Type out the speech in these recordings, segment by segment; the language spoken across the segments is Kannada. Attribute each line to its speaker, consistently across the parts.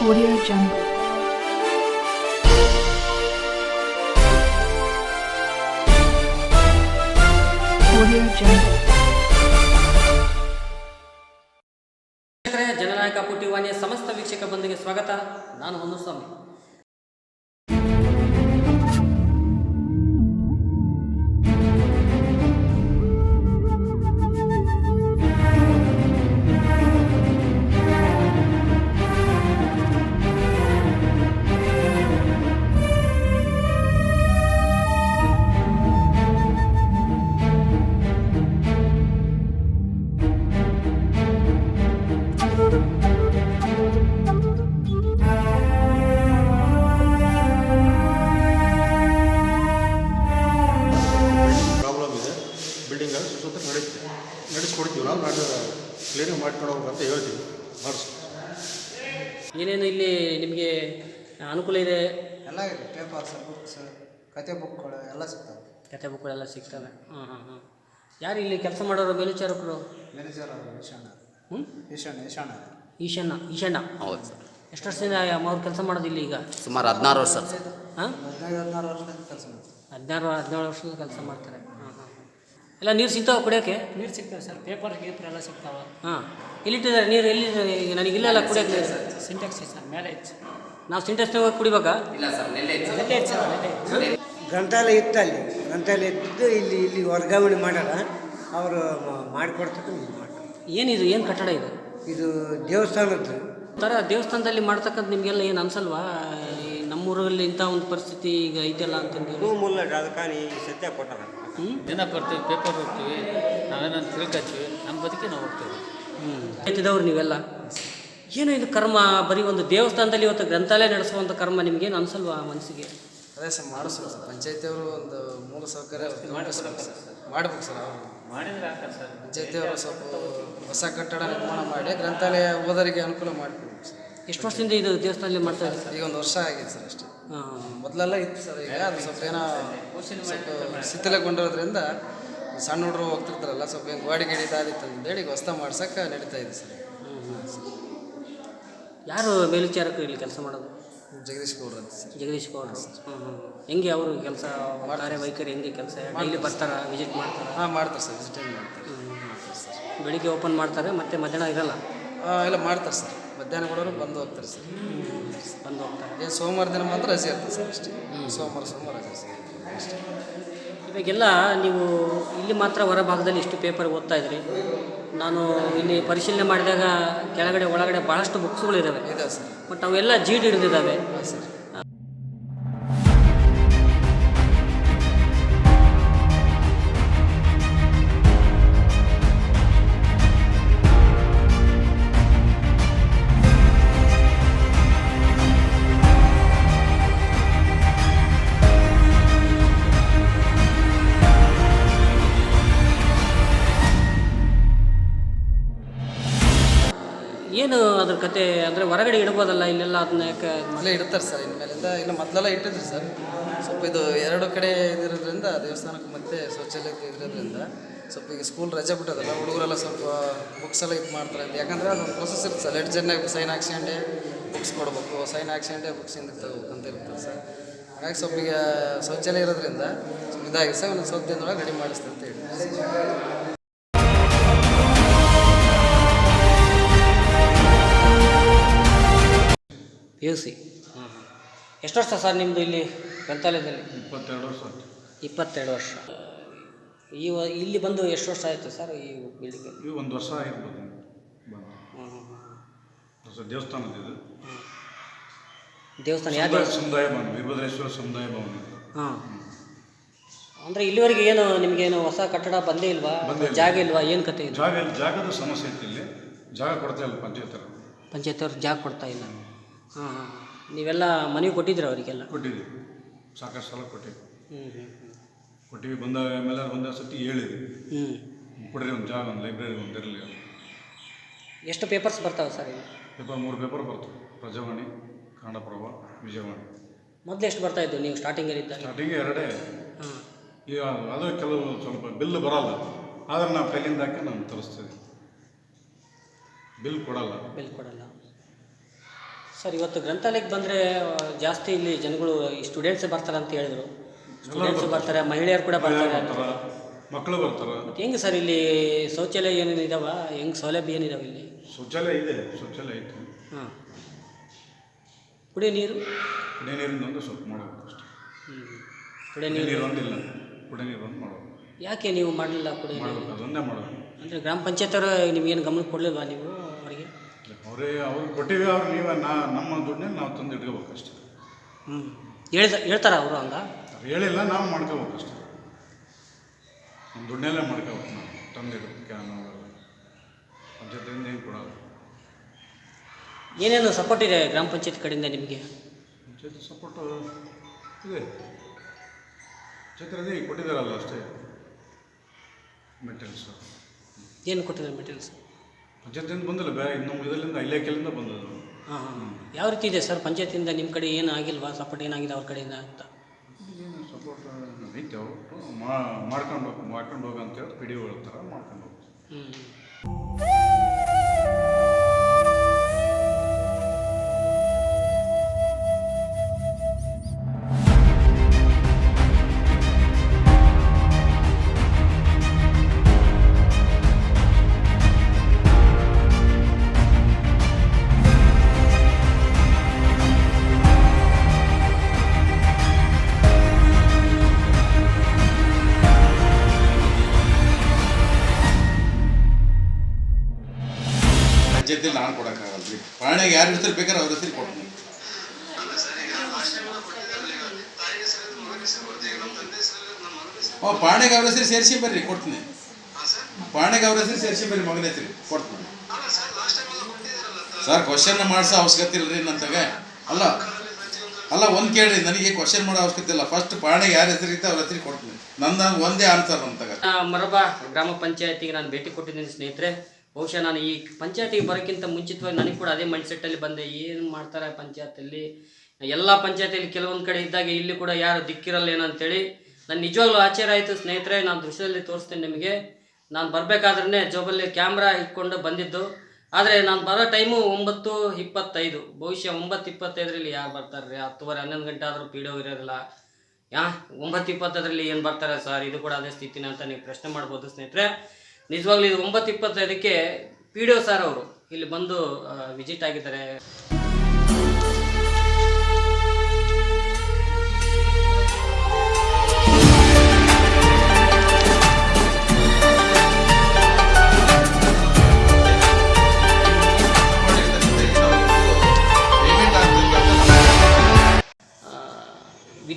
Speaker 1: Audio Jungle.
Speaker 2: ಜನನಾಯಕ ಪುಟಿವಾಣಿಯ ಸಮಸ್ತ ವೀಕ್ಷಕ ಬಂದಿಗೆ ಸ್ವಾಗತ. ನಾನು ಹೊನ್ನಸ್ವಾಮಿ
Speaker 3: ಕತೆ ಬುಕ್ಗಳು ಎಲ್ಲ ಸಿಗ್ತವೆ.
Speaker 2: ಕತೆ ಬುಕ್ಗಳೆಲ್ಲ ಸಿಗ್ತವೆ. ಹಾಂ ಹಾಂ ಹಾಂ ಯಾರು ಇಲ್ಲಿ ಕೆಲಸ ಮಾಡೋರು ಮೇಲ್ವಿಚಾರಕರು?
Speaker 3: ಮ್ಯಾನೇಜರ್ ಅವರು ಈಶಾನ
Speaker 2: ಹ್ಞೂ
Speaker 3: ಈಶಾನ್ ಈಶಾನ
Speaker 2: ಈಶಣ್ಣ ಈಶಣ್ಣ
Speaker 4: ಹೌದು ಸರ್.
Speaker 2: ಎಷ್ಟು ವರ್ಷದಿಂದ ಅವ್ರು ಕೆಲಸ ಮಾಡೋದು ಇಲ್ಲಿ ಈಗ?
Speaker 4: ಸುಮಾರು ಹದಿನಾರು ವರ್ಷ ಸರ್.
Speaker 2: ಹಾಂ?
Speaker 3: ಹದಿನೈದು ಹದಿನಾರು ವರ್ಷದಿಂದ ಕೆಲಸ ಮಾಡ್ತಾರೆ.
Speaker 2: ಹದಿನಾರು ಹದಿನೇಳು ವರ್ಷದಿಂದ ಕೆಲಸ ಮಾಡ್ತಾರೆ. ಹಾಂ ಹಾಂ ಎಲ್ಲ ನೀರು ಸಿಗ್ತಾವೆ ಕುಡಿಯೋಕ್ಕೆ?
Speaker 5: ನೀರು ಸಿಗ್ತವೆ ಸರ್. ಪೇಪರ್ ಗೀಪರ್ ಎಲ್ಲ ಸಿಗ್ತಾವೆ.
Speaker 2: ಹಾಂ. ಎಲ್ಲಿಟ್ಟಿದ್ದಾರೆ ನೀರು? ಎಲ್ಲಿ ಈಗ ನನಗೆ ಇಲ್ಲೆಲ್ಲ ಕುಡಿಯೋಕ್ಕೆ ಸರ್.
Speaker 5: ಸಿಂಟೆಕ್ಸ್ ಸರ್. ಮೇಲೆ ಇತ್ತು
Speaker 2: ನಾವು ಸಿಂಟೆಕ್ಸ್ ಹೋಗಿ ಕುಡಿಬೇಕಾ?
Speaker 4: ಇಲ್ಲ ಸರ್ ನೆಲ್ಲೆ
Speaker 5: ನೆಲೆ ಐತೆ ಸರ್ ನೆಲೆ ಐತೆ
Speaker 6: ಗ್ರಂಥಾಲಯ ಇತ್ತು ಅಲ್ಲಿ ಗ್ರಂಥಾಲಯ ಇದ್ದು ಇಲ್ಲಿ ಇಲ್ಲಿ ವರ್ಗಾವಣೆ ಮಾಡಲ್ಲ. ಅವರು ಮಾಡಿಕೊಡ್ತಕ್ಕ ಮಾಡ್ತಾರೆ
Speaker 2: ಏನಿದು ಏನು ಕಟ್ಟಡ ಇದು?
Speaker 6: ಇದು ದೇವಸ್ಥಾನದ್ದು.
Speaker 2: ಥರ ದೇವಸ್ಥಾನದಲ್ಲಿ ಮಾಡ್ತಕ್ಕಂಥ ನಿಮಗೆಲ್ಲ ಏನು ಅನ್ಸಲ್ವಾ? ಈ ನಮ್ಮೂರಲ್ಲಿ ಇಂಥ ಒಂದು ಪರಿಸ್ಥಿತಿ ಈಗ ಐತೆಲ್ಲ ಅಂತಂದು
Speaker 6: ಮೂಲ ರಾಜಕಾರಣಿ ಸತ್ಯ ಕೊಟ್ಟಾರ
Speaker 2: ಹ್ಞೂ
Speaker 5: ದಿನ ಬರ್ತೀವಿ ಪೇಪರ್ ಹೋಗ್ತೀವಿ ನಾವೇನೋ ತಿಳ್ಕೊತೀವಿ ನಮ್ಮ ಬದುಕಿ ನಾವು ಹೋಗ್ತೀವಿ.
Speaker 2: ಹ್ಞೂ ಎತ್ತಿದವ್ರು ನೀವೆಲ್ಲ? ಏನು ಇದು ಕರ್ಮ ಬರೀ ಒಂದು ದೇವಸ್ಥಾನದಲ್ಲಿ ಇವತ್ತು ಗ್ರಂಥಾಲಯ ನಡೆಸುವಂಥ ಕರ್ಮ ನಿಮಗೇನು ಅನ್ಸಲ್ವಾ ಮನಸ್ಸಿಗೆ?
Speaker 3: ಅದೇ ಸರ್ ಮಾಡಿಸ್ಬೇಕು ಸರ್ ಪಂಚಾಯತಿಯವರು ಒಂದು ಮೂಲ ಸೌಕರ್ಯ ಮಾಡ್ಬೇಕು ಸರ್. ಮಾಡ್ಬೇಕು ಸರ್ ಅವರು.
Speaker 5: ಮಾಡಿದ್ರೆ ಆಗ್ತದೆ ಸರ್.
Speaker 3: ಪಂಚಾಯತಿಯವರು ಸ್ವಲ್ಪ ಹೊಸ ಕಟ್ಟಡ ನಿರ್ಮಾಣ ಮಾಡಿ ಗ್ರಂಥಾಲಯ ಓದರಿಗೆ ಅನುಕೂಲ ಮಾಡಿಕೊಡ್ಬೇಕು ಸರ್.
Speaker 2: ಎಷ್ಟು ವರ್ಷದಿಂದ ಇದು ದೇವಸ್ಥಾನದಲ್ಲಿ ಮಾಡ್ತಾ ಇದ್ದಾರೆ ಸರ್?
Speaker 3: ಈಗ ಒಂದು ವರ್ಷ ಆಗಿದೆ ಸರ್ ಅಷ್ಟೇ.
Speaker 2: ಹಾಂ
Speaker 3: ಮೊದಲೆಲ್ಲ ಇತ್ತು ಸರ್ ಈಗ ಅದು ಸ್ವಲ್ಪ ಏನೋ ಸ್ವಲ್ಪ ಶಿಥಿಲಗೊಂಡಿರೋದ್ರಿಂದ ಸಣ್ಣ ಹುಡುಗರು ಹೋಗ್ತಿರ್ತಾರಲ್ಲ ಸ್ವಲ್ಪ ಏನು ಗಾಡಿ ಗಿಡಿ ದಾದಿತ್ತು ಅಂತೇಳಿ ಈಗ ಹೊಸ ಮಾಡ್ಸೋಕೆ ನಡೀತಾ ಇದೆ ಸರ್.
Speaker 2: ಯಾರು ಮೇಲ್ವಿಚಾರಕರು ಇಲ್ಲಿ ಕೆಲಸ ಮಾಡೋದು?
Speaker 3: ಜಗದೀಶ್ ಗೌಡ್ರ ಅಂತ ಸರ್.
Speaker 2: ಜಗದೀಶ್ ಗೌಡ್ರ. ಹ್ಞೂ ಹ್ಞೂ ಹೆಂಗೆ ಅವರು ಕೆಲಸ ಕಾರ್ಯವೈಖರಿ ಹೆಂಗೆ ಕೆಲಸ? ಡೈಲಿ ಬರ್ತಾರ ವಿಸಿಟ್ ಮಾಡ್ತಾರೆ?
Speaker 3: ಹಾಂ ಮಾಡ್ತಾರೆ ಸರ್ ವಿಸಿಟಿಂಗ್ ಮಾಡ್ತಾರೆ.
Speaker 2: ಬೆಳಿಗ್ಗೆ ಓಪನ್ ಮಾಡ್ತಾರೆ ಮತ್ತೆ ಮಧ್ಯಾಹ್ನ ಇರಲ್ಲ?
Speaker 3: ಹಾಂ ಎಲ್ಲ ಮಾಡ್ತಾರೆ ಸರ್. ಮಧ್ಯಾಹ್ನ ಕೂಡ ಬಂದು ಹೋಗ್ತಾರೆ ಸರ್.
Speaker 2: ಬಂದು ಹೋಗ್ತಾರೆ.
Speaker 3: ಏನು ಸೋಮವಾರ ದಿನ ಮಾತ್ರ ರಜೆ ಇರ್ತದೆ ಸರ್ ಅಷ್ಟೇ. ಸೋಮವಾರ ಸೋಮವಾರ ರಜೆ ಅಷ್ಟೇ
Speaker 2: ಇವಾಗೆಲ್ಲ ನೀವು ಇಲ್ಲಿ ಮಾತ್ರ ಹೊರ ಭಾಗದಲ್ಲಿ ಇಷ್ಟು ಪೇಪರ್ ಓದ್ತಾ ಇದ್ರಿ. ನಾನು ಇಲ್ಲಿ ಪರಿಶೀಲನೆ ಮಾಡಿದಾಗ ಕೆಳಗಡೆ ಒಳಗಡೆ ಭಾಳಷ್ಟು ಬುಕ್ಸ್ಗಳಿದ್ದಾವೆ ಬಟ್ ಅವೆಲ್ಲ ಜೀಡ್ ಹಿಡಿದಿದ್ದಾವೆ
Speaker 3: ಸರ್?
Speaker 2: ಅದ್ರ ಅಂದ್ರೆ ಹೊರಗಡೆ ಇಡ್ಬೋದಲ್ಲ ಇಲ್ಲೆಲ್ಲ ಅದನ್ನ ಯಾಕೆ?
Speaker 3: ಮೊದಲೇ ಇಡ್ತಾರೆ ಸರ್, ಇನ್ಮೇಲಿಂದ ಇನ್ನು ಮೊದಲೆಲ್ಲ ಇಟ್ಟಿದ್ರು ಸರ್. ಸ್ವಲ್ಪ ಇದು ಎರಡು ಕಡೆ ಇದಿರೋದ್ರಿಂದ ದೇವಸ್ಥಾನಕ್ಕೆ ಮತ್ತೆ ಶೌಚಾಲಯಕ್ಕೆ ಇರೋದ್ರಿಂದ ಸ್ವಲ್ಪ ಈಗ ಸ್ಕೂಲ್ ರಜೆ ಬಿಟ್ಟದಲ್ಲ, ಹುಡುಗರೆಲ್ಲ ಸ್ವಲ್ಪ ಬುಕ್ಸ್ ಎಲ್ಲ ಇದು ಮಾಡ್ತಾರೆ ಯಾಕಂದ್ರೆ ಅದೊಂದು ಪ್ರೊಸೆಸ್ ಇರುತ್ತೆ ಸರ್. ಎರಡು ಜನ ಸೈನ್ ಹಾಕ್ಸ್ಕೊಂಡೆ ಬುಕ್ಸ್ ಕೊಡಬೇಕು ಸೈನ್ ಹಾಕ್ಸ್ಕೊಂಡೆ ಬುಕ್ಸ್ ತಗೋಬೇಕು ಅಂತ ಇರ್ತದೆ ಸರ್. ಹಾಗಾಗಿ ಸ್ವಲ್ಪ ಈಗ ಶೌಚಾಲಯ ಇರೋದ್ರಿಂದ ಸ್ವಲ್ಪ ಇದಾಗಿ ಸರ್ ಒಂದು ಸ್ವಲ್ಪ ದಿನದೊಳಗೆ ರೆಡಿ ಮಾಡಿಸ್ತಂತ ಹೇಳಿ
Speaker 2: ಪಿ ಯು ಸಿ ಎಷ್ಟು ವರ್ಷ ಸರ್ ನಿಮ್ಮದು ಇಲ್ಲಿ ಗ್ರಂಥಾಲಯದಲ್ಲಿ?
Speaker 7: ಇಪ್ಪತ್ತೆರಡು ವರ್ಷ ಆಯ್ತು.
Speaker 2: ಇಪ್ಪತ್ತೆರಡು ವರ್ಷ. ಈ ವ- ಇಲ್ಲಿ ಬಂದು ಎಷ್ಟು ವರ್ಷ ಆಯಿತು ಸರ್ ಈ ಬಿಲ್ಡಿಂಗ್
Speaker 7: ಈ ಒಂದು ವರ್ಷ ಆಗಿರ್ಬೋದು. ಬಂದು ಹೊಸ ದೇವಸ್ಥಾನದ ಇದು.
Speaker 2: ದೇವಸ್ಥಾನ ಯಾವ
Speaker 7: ಸಮುದಾಯ-
Speaker 2: ದೇವಸ್ಥಾನ
Speaker 7: ಸಮುದಾಯ ಭವನ ವೀರಭದ್ರೇಶ್ವರ ಸಮುದಾಯ ಭವನ.
Speaker 2: ಹಾಂ. ಅಂದರೆ ಇಲ್ಲಿವರೆಗೆ ಏನು ನಿಮಗೇನು ಹೊಸ ಕಟ್ಟಡ ಬಂದೇ ಇಲ್ವಾ?
Speaker 7: ಬಂದೇ ಇಲ್ಲ.
Speaker 2: ಜಾಗ ಇಲ್ವಾ? ಏನು ಕತೆ ಇದು?
Speaker 7: ಜಾಗ ಜಾಗದ ಸಮಸ್ಯೆ ಇತ್ತು ಇಲ್ಲಿ. ಜಾಗ ಕೊಡ್ತಾ ಇಲ್ಲ ಪಂಚಾಯತ್
Speaker 2: ಪಂಚಾಯತ್ ಅವ್ರು ಜಾಗ ಕೊಡ್ತಾ ಇಲ್ಲ. ಹಾಂ ಹಾಂ ನೀವೆಲ್ಲ ಮನವಿ ಕೊಟ್ಟಿದ್ದೀರ ಅವರಿಗೆಲ್ಲ?
Speaker 7: ಕೊಟ್ಟಿದ್ದೀವಿ. ಸಾಕಷ್ಟು ಸಲ ಕೊಟ್ಟಿದ್ದೀವಿ.
Speaker 2: ಹ್ಞೂ ಹ್ಞೂ
Speaker 7: ಕೊಟ್ಟಿವಿ ಬಂದ ಆಮೇಲೆ ಒಂದೇ ಸತಿ ಹೇಳಿದ್ವಿ.
Speaker 2: ಹ್ಞೂ
Speaker 7: ಕೊಡ್ರಿ ಒಂದು ಜಾಗ ಒಂದು ಲೈಬ್ರರಿ ಒಂದು ಇರಲಿ
Speaker 2: ಎಷ್ಟು ಪೇಪರ್ಸ್ ಬರ್ತಾವೆ ಸರ್ ಇಲ್ಲಿ?
Speaker 7: ಪೇಪರ್ ಮೂರು ಪೇಪರ್ ಬರ್ತವೆ. ಪ್ರಜಾವಾಣಿ ಕನ್ನಡಪ್ರಭ ವಿಜಯವಾಣಿ.
Speaker 2: ಮೊದಲು ಎಷ್ಟು ಬರ್ತಾ ಇದ್ದು ನೀವು ಸ್ಟಾರ್ಟಿಂಗ್ ಇದ್ದಾಗ
Speaker 7: ಸ್ಟಾರ್ಟಿಂಗ್ ಎರಡೇ.
Speaker 2: ಹಾಂ.
Speaker 7: ಈಗ ಅದು ಕೆಲವು ಸ್ವಲ್ಪ ಬಿಲ್ ಬರಲ್ಲ. ಆದರೆ ನಾವು ಕೈಲಿಂದ ಹಾಕಿ ನಾನು ತರಿಸ್ತೀವಿ ಬಿಲ್ ಕೊಡಲ್ಲ.
Speaker 2: ಬಿಲ್ ಕೊಡಲ್ಲ. ಸರ್ ಇವತ್ತು ಗ್ರಂಥಾಲಯಕ್ಕೆ ಬಂದರೆ ಜಾಸ್ತಿ ಇಲ್ಲಿ ಜನಗಳು ಸ್ಟೂಡೆಂಟ್ಸ್ ಬರ್ತಾರೆ ಅಂತ ಹೇಳಿದ್ರು. ಸ್ಟೂಡೆಂಟ್ಸ್ ಬರ್ತಾರೆ. ಮಹಿಳೆಯರು ಕೂಡ ಬರ್ತಾರೆ.
Speaker 8: ಮಕ್ಕಳು ಬರ್ತಾರೆ.
Speaker 2: ಮತ್ತೆ ಹೆಂಗೆ ಸರ್ ಇಲ್ಲಿ ಶೌಚಾಲಯ ಏನೇನು ಇದಾವ? ಹೆಂಗೆ ಸೌಲಭ್ಯ ಏನಿದಾವೆ ಇಲ್ಲಿ?
Speaker 8: ಶೌಚಾಲಯ ಇದೆ ಶೌಚಾಲಯ ಐತೆ.
Speaker 2: ಹಾಂ. ಕುಡಿಯೋ ನೀರು?
Speaker 8: ಕುಡಿಯ ನೀರಿನ ಒಂದು ಸ್ವಲ್ಪ ಮಾಡಬೇಕು ಅಷ್ಟೇ.
Speaker 2: ಹ್ಞೂ ಕುಡಿಯೋ ನೀರು
Speaker 8: ಒಂದಿಲ್ಲ. ಕುಡಿಯ ನೀರು ಒಂದು ಮಾಡಬೇಕು.
Speaker 2: ಯಾಕೆ ನೀವು ಮಾಡಲಿಲ್ಲ ಕುಡಿಯೋ ನೀರು?
Speaker 8: ಅದನ್ನೇ ಮಾಡಬೇಕು.
Speaker 2: ಅಂದರೆ ಗ್ರಾಮ ಪಂಚಾಯತರು ನಿಮಗೇನು ಗಮನ ಕೊಡಲಿಲ್ವಾ ನೀವು? ಅವರಿಗೆ
Speaker 8: ಅವರೇ ಅವ್ರಿಗೆ ಕೊಟ್ಟಿವಿ ಅವ್ರು ನೀವೇ ನಾ ನಮ್ಮ ದುಡ್ಡನ್ನ ನಾವು ತಂದು ಇಟ್ಕೋಬೇಕು ಅಷ್ಟೇ
Speaker 2: ಹ್ಞೂ ಹೇಳ್ದ ಹೇಳ್ತಾರ ಅವರು ಹಂಗ?
Speaker 8: ಅವ್ರು ಹೇಳಿಲ್ಲ ನಾವು ಮಾಡ್ಕೋಬೇಕು ಅಷ್ಟೇ ನಮ್ಮ ದುಡ್ಡನ್ನೆಲ್ಲ ಮಾಡ್ಕೋಬೇಕು ನಾವು ತಂದು ಇಡಬೇಕು ಕ್ಯಾನ್ ಅವೆಲ್ಲ. ಜೊತೆಯಿಂದ ಏನು ಕೊಡೋದು
Speaker 2: ಏನೇನು ಸಪೋರ್ಟ್ ಇದೆ ಗ್ರಾಮ ಪಂಚಾಯತ್ ಕಡೆಯಿಂದ ನಿಮಗೆ?
Speaker 8: ಜೊತೆ ಸಪೋರ್ಟ್ ಇದೆ. ಚಿತ್ರದಲ್ಲಿ ಕೊಟ್ಟಿದ್ದಾರಲ್ಲ ಅಷ್ಟೇ. ಮೆಟೀರಿಯಲ್ಸ್
Speaker 2: ಏನು ಕೊಟ್ಟಿದ್ದಾರೆ ಮೆಟೀರಿಯಲ್ಸ್
Speaker 8: ಪಂಚಾಯತಿಯಿಂದ ಬಂದಿಲ್ಲ ಬೇರೆ ನಮ್ಮ ಇದರಿಂದ ಇಲಾಖೆಯಿಂದ ಬಂದದ್ದು.
Speaker 2: ಹಾಂ ಹಾಂ ಯಾವ ರೀತಿ ಇದೆ ಸರ್ ಪಂಚಾಯತಿಯಿಂದ ನಿಮ್ಮ ಕಡೆ ಏನು ಆಗಿಲ್ವಾ? ಸಪೋರ್ಟ್ ಏನಾಗಿದೆ ಅವ್ರ ಕಡೆಯಿಂದ ಅಂತ?
Speaker 8: ಏನು ಸಪೋರ್ಟ್ ಐತೆ ಅವರು. ಮಾಡ್ಕೊಂಡು ಹೋಗಿ ಮಾಡ್ಕೊಂಡು ಹೋಗಿ ಅಂತೇಳಿ ಪಿ ಡಿ ಒ ಹೇಳ್ತಾರೆ ಮಾಡ್ಕೊಂಡು ಹೋಗಿ.
Speaker 2: ಹ್ಞೂ
Speaker 9: ಪಾಣಿಗೆ ಅವ್ರ ಹೆಸರು ಸೇರಿಸಿ ಬರ್ರಿ ಕೊಡ್ತೀನಿ. ಪಾಣಿಗೆ ಅವ್ರ ಹೆಸರು ಸೇರಿಸಿ ಬರ್ರಿ ಮಗನ ಹೆಸರು ಕೊಡ್ತೀನಿ. ಸರ್ ಕ್ವಶನ್ ಮಾಡಿಸೋ ಅವಶ್ಯಕತೆ ಇಲ್ಲ ನಂತಾಗ ನನ್ನ ತಗ ಅಲ್ಲ ಅಲ್ಲ ಒಂದು ಕೇಳ್ರಿ ನನಗೆ ಕ್ವಶನ್ ಮಾಡೋ ಅವಶ್ಯಕತೆ ಇಲ್ಲ. ಫಸ್ಟ್ ಪಾಣಿಗೆ ಯಾರ ಹೆಸರು ಇತ್ತು ಅವ್ರ ಹೆಸರಿ ಕೊಡ್ತೀನಿ. ನನ್ನ ಒಂದೇ ಆನ್ಸರ್ ನನ್ನ ತಗ
Speaker 2: ಆ, ಮರಬ ಗ್ರಾಮ ಪಂಚಾಯತಿಗೆ ನಾನು ಭೇಟಿ ಕೊಟ್ಟಿದ್ದೀನಿ ಸ್ನೇಹಿತರೆ. ಬಹುಶಃ ನಾನು ಈ ಪಂಚಾಯತಿಗೆ ಬರೋಕ್ಕಿಂತ ಮುಂಚಿತವಾಗಿ ನನಗೆ ಕೂಡ ಅದೇ ಮೈಂಡ್ಸೆಟ್ಟಲ್ಲಿ ಬಂದೆ. ಏನು ಮಾಡ್ತಾರೆ ಪಂಚಾಯತಲ್ಲಿ? ಎಲ್ಲ ಪಂಚಾಯತಿಯಲ್ಲಿ ಕೆಲವೊಂದು ಕಡೆ ಇದ್ದಾಗ ಇಲ್ಲಿ ಕೂಡ ಯಾರು ದಿಕ್ಕಿರಲ್ಲ ಏನಂತೇಳಿ ನಾನು ನಿಜವಾಗ್ಲೂ ಆಶ್ಚರ್ಯ ಆಯಿತು ಸ್ನೇಹಿತರೆ, ನಾನು ದೃಶ್ಯದಲ್ಲಿ ತೋರಿಸ್ತೀನಿ ನಿಮಗೆ. ನಾನು ಬರಬೇಕಾದ್ರೆ ಜೋಬಲ್ಲಿ ಕ್ಯಾಮ್ರಾ ಇಟ್ಕೊಂಡು ಬಂದಿದ್ದು. ಆದರೆ ನಾನು ಬರೋ ಟೈಮು ಒಂಬತ್ತು ಇಪ್ಪತ್ತೈದು. ಬಹುಶಃ ಒಂಬತ್ತು ಇಪ್ಪತ್ತೈದರಲ್ಲಿ ಯಾರು ಬರ್ತಾರೆ ರೀ ಹತ್ತುವರೆ, ಹನ್ನೊಂದು ಗಂಟೆ ಆದರೂ ಪಿ ಡಿ ಇರೋದಿಲ್ಲ. ಯಾ, ಒಂಬತ್ತು ಇಪ್ಪತ್ತೈದರಲ್ಲಿ ಏನು ಬರ್ತಾರೆ ಸರ್? ಇದು ಕೂಡ ಅದೇ ಸ್ಥಿತಿನ ಅಂತ ನೀವು ಪ್ರಶ್ನೆ ಮಾಡ್ಬೋದು ಸ್ನೇಹಿತರೆ. ನಿಜವಾಗ್ಲೂ ಇದು ಒಂಬತ್ತು ಇಪ್ಪತ್ತೈದಕ್ಕೆ ಪಿ ಡಿ ಒ ಸರ್ ಅವರು ಇಲ್ಲಿ ಬಂದು ವಿಸಿಟ್ ಆಗಿದ್ದಾರೆ.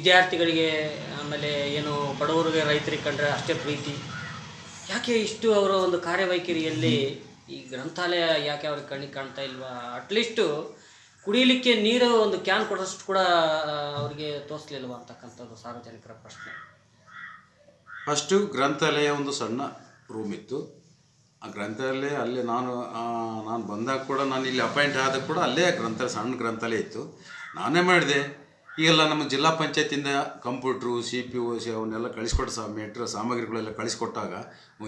Speaker 2: ವಿದ್ಯಾರ್ಥಿಗಳಿಗೆ, ಆಮೇಲೆ ಏನು ಬಡವರಿಗೆ ರೈತರಿಗೆ ಕಂಡ್ರೆ ಅಷ್ಟೇ ಪ್ರೀತಿ. ಯಾಕೆ ಇಷ್ಟು ಅವರ ಒಂದು ಕಾರ್ಯವೈಖರಿಯಲ್ಲಿ ಈ ಗ್ರಂಥಾಲಯ ಯಾಕೆ ಅವ್ರಿಗೆ ಕಣ್ಣಿಗೆ ಕಾಣ್ತಾ ಇಲ್ವಾ? ಅಟ್ಲೀಸ್ಟು ಕುಡಿಯಲಿಕ್ಕೆ ನೀರು ಒಂದು ಕ್ಯಾನ್ ಕೊಡೋಷ್ಟು ಕೂಡ ಅವರಿಗೆ ತೋರಿಸ್ಲಿಲ್ವಾ ಅಂತಕ್ಕಂಥದ್ದು ಸಾರ್ವಜನಿಕರ ಪ್ರಶ್ನೆ.
Speaker 9: ಫಸ್ಟು ಗ್ರಂಥಾಲಯ ಒಂದು ಸಣ್ಣ ರೂಮ್ ಇತ್ತು. ಆ ಗ್ರಂಥಾಲಯ ಅಲ್ಲೇ ನಾನು ನಾನು ಬಂದಾಗ ಕೂಡ ನಾನು ಇಲ್ಲಿ ಅಪಾಯಿಂಟ್ ಆದಾಗ ಕೂಡ ಅಲ್ಲೇ ಗ್ರಂಥಾಲಯ ಸಣ್ಣ ಗ್ರಂಥಾಲಯ ಇತ್ತು. ನಾನೇ ಮಾಡಿದೆ. ಈಗೆಲ್ಲ ನಮ್ಮ ಜಿಲ್ಲಾ ಪಂಚಾಯತಿಂದ computer, C P O C ಅವನ್ನೆಲ್ಲ ಕಳಿಸ್ಕೊಟ್ಟು ಸಾ ಮೆಟ್ರ, ಸಾಮಗ್ರಿಗಳೆಲ್ಲ ಕಳಿಸ್ಕೊಟ್ಟಾಗ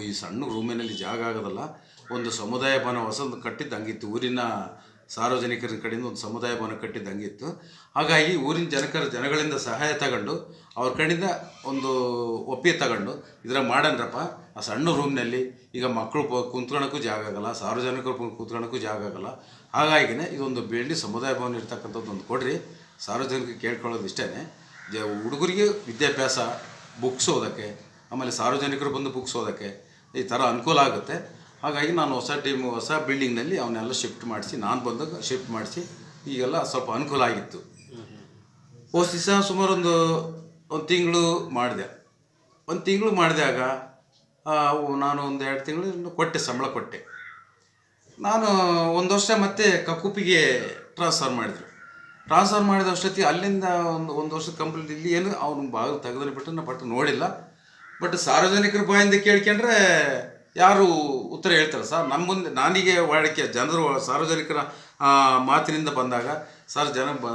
Speaker 9: ಈ ಸಣ್ಣ ರೂಮಿನಲ್ಲಿ ಜಾಗ ಆಗೋದಲ್ಲ. ಒಂದು ಸಮುದಾಯ ಭವನ ಹೊಸದು ಕಟ್ಟಿದ್ದು ಹಂಗಿತ್ತು. ಊರಿನ ಸಾರ್ವಜನಿಕರ ಕಡೆಯಿಂದ ಒಂದು ಸಮುದಾಯ ಭವನ ಕಟ್ಟಿದ್ದು ಹಂಗಿತ್ತು. ಹಾಗಾಗಿ ಊರಿನ ಜನಕರ ಜನಗಳಿಂದ ಸಹಾಯ ತಗೊಂಡು ಅವ್ರ ಕಡೆಯಿಂದ ಒಂದು ಒಪ್ಪಿಗೆ ತಗೊಂಡು ಇದ್ರಾಗ ಮಾಡನ್ರಪ್ಪ. ಆ ಸಣ್ಣ ರೂಮ್ನಲ್ಲಿ ಈಗ ಮಕ್ಕಳು ಪ ಕುಂತ್ಕೊಳ್ಳೋಕ್ಕೂ ಜಾಗ ಆಗಲ್ಲ, ಸಾರ್ವಜನಿಕರು ಕುಂತ್ಕೊಳ್ಳೋಕ್ಕೂ ಜಾಗ ಆಗಲ್ಲ. ಹಾಗಾಗಿನೇ ಇದೊಂದು ಬೇಡಿ, ಸಮುದಾಯ ಭವನ ಇರ್ತಕ್ಕಂಥದ್ದು ಒಂದು ಕೊಡ್ರಿ. ಸಾರ್ವಜನಿಕರಿಗೆ ಕೇಳ್ಕೊಳ್ಳೋದು ಇಷ್ಟೇ. ಜ ಹುಡುಗರಿಗೆ ವಿದ್ಯಾಭ್ಯಾಸ ಬುಕ್ಸ್ ಓದೋಕ್ಕೆ, ಆಮೇಲೆ ಸಾರ್ವಜನಿಕರು ಬಂದು ಬುಕ್ಸ್ ಓದೋಕ್ಕೆ ಈ ಥರ ಅನುಕೂಲ ಆಗುತ್ತೆ. ಹಾಗಾಗಿ ನಾನು ಹೊಸ ಟೀಮ್ ಹೊಸ ಬಿಲ್ಡಿಂಗ್ನಲ್ಲಿ ಅವನ್ನೆಲ್ಲ ಶಿಫ್ಟ್ ಮಾಡಿಸಿ, ನಾನು ಬಂದಾಗ ಶಿಫ್ಟ್ ಮಾಡಿಸಿ, ಈಗೆಲ್ಲ ಸ್ವಲ್ಪ ಅನುಕೂಲ ಆಗಿತ್ತು. ಹೋದ ದಿವಸ ಸುಮಾರು ಒಂದು ಒಂದು ತಿಂಗಳು ಮಾಡಿದೆ. ಒಂದು ತಿಂಗಳು ಮಾಡಿದಾಗ ನಾನು ಒಂದು ಎರಡು ತಿಂಗಳು ಕೊಟ್ಟೆ, ಸಂಬಳ ಕೊಟ್ಟೆ. ನಾನು ಒಂದು ವರ್ಷ ಮತ್ತೆ ಕಕ್ಕುಪ್ಪಿಗೆ ಟ್ರಾನ್ಸ್ಫರ್ ಮಾಡಿದ್ರು. ಟ್ರಾನ್ಸ್ಫರ್ ಮಾಡಿದ ಅಷ್ಟೊತ್ತಿ ಅಲ್ಲಿಂದ ಒಂದು ಒಂದು ವರ್ಷದ ಕಂಪ್ಲೀಟ್ ಇಲ್ಲಿ ಏನು ಅವ್ನು ಬಾಗಿಲು ತೆಗೆದ್ರೆ ಬಿಟ್ಟು ನಾ ಬಟ್ ನೋಡಿಲ್ಲ. ಬಟ್ ಸಾರ್ವಜನಿಕರ ಬಾಯಿಂದ ಕೇಳ್ಕೊಂಡ್ರೆ ಯಾರು ಉತ್ತರ ಹೇಳ್ತಾರೆ ಸರ್? ನಮ್ಮ ಮುಂದೆ ನಾನೀಗೆ ವಾಡಿಕೆ ಜನರು, ಸಾರ್ವಜನಿಕರ ಮಾತಿನಿಂದ ಬಂದಾಗ ಸರ್, ಜನ ಬ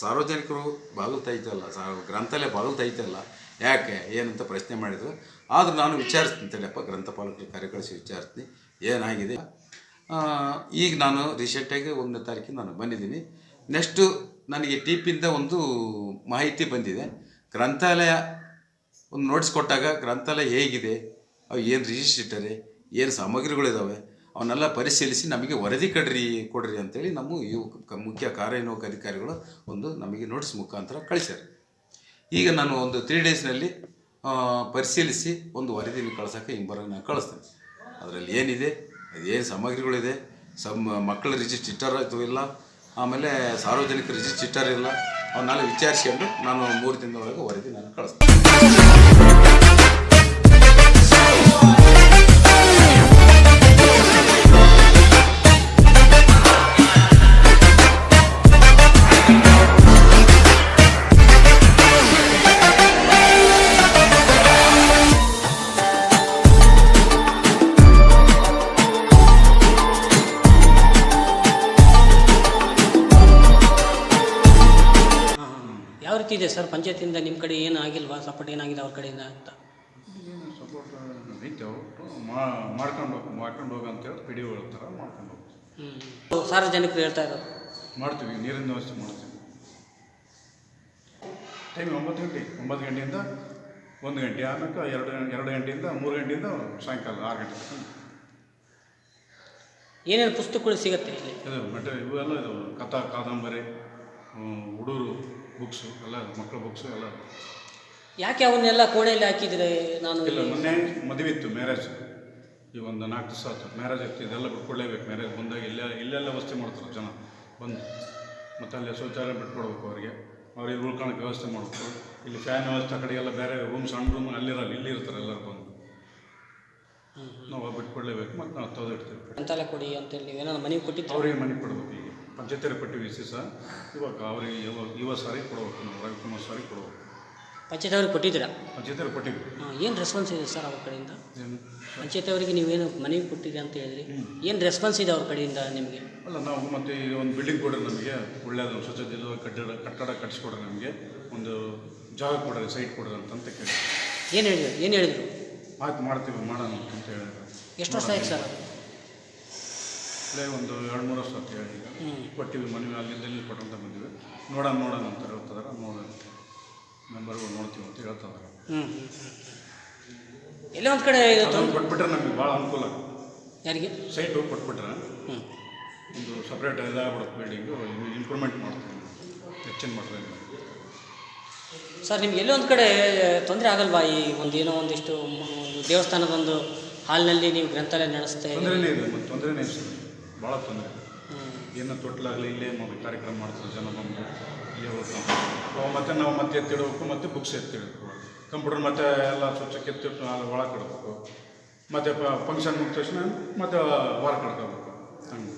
Speaker 9: ಸಾರ್ವಜನಿಕರು ಬಾಗಿಲು ತೆಗಿತಲ್ಲ ಸಾ ಗ್ರಂಥಾಲಯ ಬಾಗಿಲು ತೆಗಿತಲ್ಲ ಯಾಕೆ ಏನಂತ ಪ್ರಶ್ನೆ ಮಾಡಿದರು. ಆದರೂ ನಾನು ವಿಚಾರಿಸ್ತೀನಿ ತಡೆಯಪ್ಪ ಗ್ರಂಥಪಾಲಕರು ಕರೆ ಕಳಿಸಿ ವಿಚಾರಿಸ್ತೀನಿ. ಏನಾಗಿದೆ? ಈಗ ನಾನು ರೀಸೆಂಟಾಗಿ ಒಂದನೇ ತಾರೀಕಿಗೆ ನಾನು ಬಂದಿದ್ದೀನಿ. ನೆಕ್ಸ್ಟು ನನಗೆ ಟಿ ಒಂದು ಮಾಹಿತಿ ಬಂದಿದೆ. ಗ್ರಂಥಾಲಯ ಒಂದು ನೋಟ್ಸ್ ಕೊಟ್ಟಾಗ ಗ್ರಂಥಾಲಯ ಹೇಗಿದೆ, ಅವು ಏನು ರಿಜಿಸ್ಟ್ರಿಟ್ಟರೆ ಏನು ಸಾಮಗ್ರಿಗಳಿದ್ದಾವೆ ಅವನ್ನೆಲ್ಲ ಪರಿಶೀಲಿಸಿ ನಮಗೆ ವರದಿ ಕಡ್ರಿ, ಕೊಡ್ರಿ ಅಂತೇಳಿ ನಮ್ಮ ಇವು ಮುಖ್ಯ ಕಾರ್ಯನಿರ್ವಾಹಕ ಅಧಿಕಾರಿಗಳು ಒಂದು ನಮಗೆ ನೋಟಿಸ್ ಮುಖಾಂತರ ಕಳಿಸ್ಯಾರೆ. ಈಗ ನಾನು ಒಂದು ತ್ರೀ ಡೇಸ್ನಲ್ಲಿ ಪರಿಶೀಲಿಸಿ ಒಂದು ವರದಿಯನ್ನು ಕಳ್ಸೋಕ್ಕೆ ಹಿಂಗೆ ನಾನು ಕಳಿಸ್ತೇನೆ. ಅದರಲ್ಲಿ ಏನಿದೆ ಏನು ಸಾಮಗ್ರಿಗಳಿದೆ, ಸಮ್ ಮಕ್ಕಳ ಇಟ್ಟಾರ ಅಥವಾ ಇಲ್ಲ ಆಮೇಲೆ ಸಾರ್ವಜನಿಕ ಚಿಟ್ಟರ್ ಇಲ್ಲ. ಅವನ್ನೆಲ್ಲ ವಿಚಾರಿಸ್ಕೊಂಡು ನಾನು ಮೂರು ದಿನದೊಳಗೆ ವರದಿ ನಾನು ಕಳಿಸ್ತೇನೆ.
Speaker 8: ಮಾ ಮಾಡ್ಕೊಂಡು ಹೋಗಿ ಮಾಡ್ಕೊಂಡು ಹೋಗಿ ಅಂತೇಳಿ ಪಿ ಡಿ ಹೇಳ್ತಾರೆ ಮಾಡ್ಕೊಂಡು ಹೋಗ್ತೀವಿ
Speaker 2: ಸಾರ್ವಜನಿಕರು ಹೇಳ್ತಾ ಇರೋದು.
Speaker 8: ಮಾಡ್ತೀವಿ ನೀರಿನ ವ್ಯವಸ್ಥೆ ಮಾಡ್ತೀವಿ. ಟೈಮ್ ಒಂಬತ್ತು ಗಂಟೆ ಒಂಬತ್ತು ಗಂಟೆಯಿಂದ ಒಂದು ಗಂಟೆ ಆಮೇಲೆ ಎರಡು ಎರಡು ಗಂಟೆಯಿಂದ ಮೂರು ಗಂಟೆಯಿಂದ ಸಾಯಂಕಾಲ ಆರು ಗಂಟೆ ತನಕ.
Speaker 2: ಏನೇನು ಪುಸ್ತಕಗಳು ಸಿಗುತ್ತೆ ಇಲ್ಲಿ?
Speaker 8: ಇದು ಮಟ್ಟ ಇವೆಲ್ಲ ಇದು ಕಥಾ ಕಾದಂಬರಿ ಹುಡುಗರು ಬುಕ್ಸು ಎಲ್ಲ ಮಕ್ಕಳ ಬುಕ್ಸು ಎಲ್ಲ.
Speaker 2: ಯಾಕೆ ಅವನ್ನೆಲ್ಲ ಕೋಣೆಯಲ್ಲಿ ಹಾಕಿದ್ರೆ ನಾನು
Speaker 8: ಇಲ್ಲ ಮೊನ್ನೆ ಮದುವೆ ಇತ್ತು ಮ್ಯಾರೇಜ್ ಈ ಒಂದು ನಾಲ್ಕು ದಿವಸ ಆಯ್ತು ಮ್ಯಾರೇಜ್ ಆಗ್ತಿ ಇದೆಲ್ಲ ಬಿಟ್ಕೊಳ್ಳೇಬೇಕು ಮ್ಯಾರೇಜ್ ಬಂದಾಗ ಇಲ್ಲೇ ಇಲ್ಲೆಲ್ಲ ವ್ಯವಸ್ಥೆ ಮಾಡ್ತಾರೆ ಜನ ಬಂದು. ಮತ್ತು ಅಲ್ಲಿ ಶೌಚಾಲಯ ಬಿಟ್ಕೊಡ್ಬೇಕು ಅವರಿಗೆ. ಅವ್ರಿಗೆ ಉಳ್ಕೊಳಕ್ಕೆ ವ್ಯವಸ್ಥೆ ಮಾಡಬೇಕು. ಇಲ್ಲಿ ಫ್ಯಾನ್ ವ್ಯವಸ್ಥೆ ಕಡೆಗೆಲ್ಲ ಕಡೆ ಎಲ್ಲ ಬೇರೆ ರೂಮ್ ಸಣ್ಣ ರೂಮ್ ಅಲ್ಲಿರಲ್ಲ ಇಲ್ಲಿ ಇರ್ತಾರೆ ಎಲ್ಲರೂ ಬಂದು. ನಾವು ಬಿಟ್ಕೊಳ್ಳೇಬೇಕು ಮತ್ತು ನಾವು ತೆಗೆದಿಡ್ತೀವಿ
Speaker 2: ಗ್ರಂಥಾಲಯ ಕೊಡಿ ಅಂತೇಳಿ ಏನಾದ್ರು ಮನೆಗೆ ಕೊಟ್ಟಿದ್ದು
Speaker 8: ಅವರಿಗೆ ಮನೆಗೆ ಕೊಡ್ಬೇಕು ಈಗ. ಪಂಚಾಯತ್ ಕೊಟ್ಟಿವಿ ಸಿ ಸಹ ಇವಾಗ ಅವರಿಗೆ ಇವಾಗ ಇವ ಸಾರಿ ಕೊಡಬೇಕು ನಾವು ರವಿಕುಮಾರ್ ಸಾರಿ ಕೊಡ್ಬೇಕು.
Speaker 2: ಪಂಚಾಯತ್ ಅವ್ರಿಗೆ ಕೊಟ್ಟಿದ್ದೀರಾ
Speaker 8: ಪಂಚಾಯತಿಯರಿಗೆ ಹಾಂ
Speaker 2: ಏನು ರೆಸ್ಪಾನ್ಸ್ ಇದೆ ಸರ್ ಅವ್ರ ಕಡೆಯಿಂದ? ಪಂಚಾಯತ್ ಅವರಿಗೆ ನೀವೇನು ಮನೆಗೆ ಕೊಟ್ಟಿರಿ ಅಂತ ಹೇಳಿದ್ರಿ. ಏನು ರೆಸ್ಪಾನ್ಸ್ ಇದೆ ಅವ್ರ ಕಡೆಯಿಂದ ನಿಮಗೆ?
Speaker 8: ಅಲ್ಲ ನಾವು ಮತ್ತೆ ಈಗ ಒಂದು ಬಿಲ್ಡಿಂಗ್ ಕೊಡ್ರಿ ನಮಗೆ ಒಳ್ಳೆಯದು ಸ್ವಚ್ಛತೆ ಕಟ್ಟಡ ಕಟ್ಟಡ ಕಟ್ಟಿಸ್ಕೊಡ್ರಿ ನಮಗೆ. ಒಂದು ಜಾಗ ಕೊಡ್ರಿ ಸೈಟ್ ಕೊಡ್ರಿ ಅಂತಂತ ಕೇಳಿ
Speaker 2: ಏನು ಹೇಳಿದ್ರು? ಏನು ಹೇಳಿದರು?
Speaker 8: ಆಯ್ತು ಮಾಡ್ತೀವಿ ಮಾಡೋಣ ಅಂತ ಹೇಳಿದ್ರು
Speaker 2: ಎಷ್ಟು ವರ್ಷ ಆಯ್ತು ಸರ್?
Speaker 8: ಇಲ್ಲೇ ಒಂದು ಎರಡು ಮೂರು ವರ್ಷ ಅಂತ ಹೇಳಿ ಕೊಟ್ಟಿವಿ ಮನವಿ ಅಲ್ಲಿಂದ ಇಲ್ಲಿ ಕೊಟ್ಟಂತ ಬಂದಿವಿ. ನೋಡೋಣ ನೋಡೋಣ ಅಂತ ಹೇಳ್ತಿದಾರೆ ನೋಡೋಣ. ಮೆಂಬರ್ಗಳು ನೋಡ್ತೀವಿ ಅಂತ ಹೇಳ್ತಾರೆ
Speaker 2: ಹ್ಞೂ ಎಲ್ಲೋ ಒಂದು ಕಡೆ ಇದು
Speaker 8: ಅದನ್ನು ಕೊಟ್ಬಿಟ್ರೆ ನಮಗೆ ಭಾಳ ಅನುಕೂಲ.
Speaker 2: ಯಾರಿಗೆ?
Speaker 8: ಸೈಟು ಕೊಟ್ಬಿಟ್ರೆ
Speaker 2: ಹ್ಞೂ
Speaker 8: ಒಂದು ಸಪ್ರೇಟ್ ಇದಾಗ್ಬಿಡುತ್ತೆ ಬಿಲ್ಡಿಂಗು ಇಂಪ್ರೂವ್ಮೆಂಟ್ ಮಾಡ್ತೀವಿ. ಹೆಚ್ಚಿನ ಮಾಡ್ತೀವಿ.
Speaker 2: ಸರ್ ನಿಮ್ಗೆ ಎಲ್ಲೋ ಒಂದು ಕಡೆ ತೊಂದರೆ ಆಗಲ್ವಾ? ಈ ಒಂದು ಏನೋ ಒಂದಿಷ್ಟು ದೇವಸ್ಥಾನದ ಒಂದು ದೇವಸ್ಥಾನದೊಂದು ಹಾಲ್ನಲ್ಲಿ ನೀವು ಗ್ರಂಥಾಲಯ ನಡೆಸ್ತಾ
Speaker 8: ತೊಂದರೆನೇ ಇದೆ ಮತ್ತು ತೊಂದರೆನೇ ಇದೆ ಸರ್. ಭಾಳ ತೊಂದರೆ. ಏನೋ ತೊಟ್ಲಾಗಲಿ ಇಲ್ಲೇ ಕಾರ್ಯಕ್ರಮ ಮಾಡ್ತಾರೆ ಜನ ಬಂದು. ಅವು ಮತ್ತೆ ನಾವು ಮತ್ತೆ ಎತ್ತಿಡಬೇಕು, ಮತ್ತು ಬುಕ್ಸ್ ಎತ್ತಿಡಬೇಕು. ಕಂಪ್ಯೂಟರ್ ಮತ್ತೆ ಎಲ್ಲ ಸ್ವಚ್ಛ ಕೆತ್ತಿ ಅಲ್ಲಿ ಒಳಗೆ ಕೊಡಬೇಕು ಮತ್ತು ಫಂಕ್ಷನ್ ಮುಗಿದ ತಕ್ಷಣ ಮತ್ತೆ ಹೊರ ಕಡ್ಕೋಬೇಕು ಹಂಗೆ.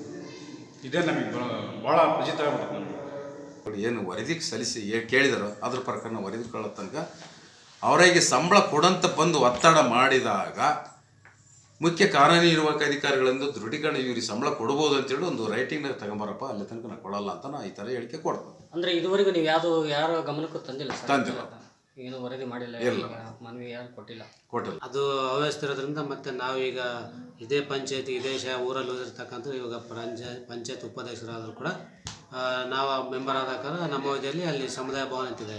Speaker 8: ಇದೇ ನಮಗೆ ಭಾಳ ಫಜಿತ ಆಗ್ಬಿಡುತ್ತೆ ನಮಗೆ.
Speaker 9: ಏನು ವರದಿಗೆ ಸಲ್ಲಿಸಿ ಕೇಳಿದಾರೋ ಅದ್ರ ಪ್ರಕಾರ ವರದಿ ಕೇಳೋ ತನಕ, ಅವರಿಗೆ ಸಂಬಳ ಕೊಡಂತ ಬಂದು ಒತ್ತಡ ಮಾಡಿದಾಗ ಮುಖ್ಯ ಕಾರ್ಯನಿರ್ವಾಹಕ ಅಧಿಕಾರಿಗಳಿಂದ ದೃಢೀಕರಣ ಇವ್ರಿಗೆ ಸಂಬಳ ಕೊಡ್ಬೋದು ಅಂತೇಳಿ ಒಂದು ರೈಟಿಂಗ್ನಾಗ ತಗೊಂಬರಪ್ಪ ಅಲ್ಲಿ ತನಕ ನಾ ಕೊಡಲ್ಲ ಅಂತ ನಾ ಈ ಥರ ಹೇಳಿಕೆ ಕೊಡ್ತೀನಿ.
Speaker 2: ಅಂದ್ರೆ ಇದುವರೆಗೂ ನೀವು ಯಾವುದು ಯಾರ ಗಮನಕ್ಕೂ ತಂದಿಲ್ಲ ಸರ್?
Speaker 9: ತಂದಿಲ್ಲ.
Speaker 2: ಏನು ವರದಿ ಮಾಡಿಲ್ಲ
Speaker 9: ಇಲ್ಲ.
Speaker 2: ಮನವಿ ಯಾರು ಕೊಟ್ಟಿಲ್ಲ?
Speaker 9: ಕೊಟ್ಟಿಲ್ಲ.
Speaker 10: ಅದು ಅವ್ಯವಸ್ಥಿರೋದ್ರಿಂದ ಮತ್ತೆ ನಾವೀಗ ಇದೇ ಪಂಚಾಯತಿ ಇದೇ ಶ ಊರಲ್ಲಿ ಓದಿರ್ತಕ್ಕಂಥ ಇವಾಗ ಪಂಚ ಪಂಚಾಯತ್ ಉಪಾಧ್ಯಕ್ಷರಾದರೂ ಕೂಡ ಆ, ನಾವು ಮೆಂಬರ್ ಆದಾಗ ನಮ್ಮ ಅವಧಿಯಲ್ಲಿ ಅಲ್ಲಿ ಸಮುದಾಯ ಭವನ ಅಂತಿದೆ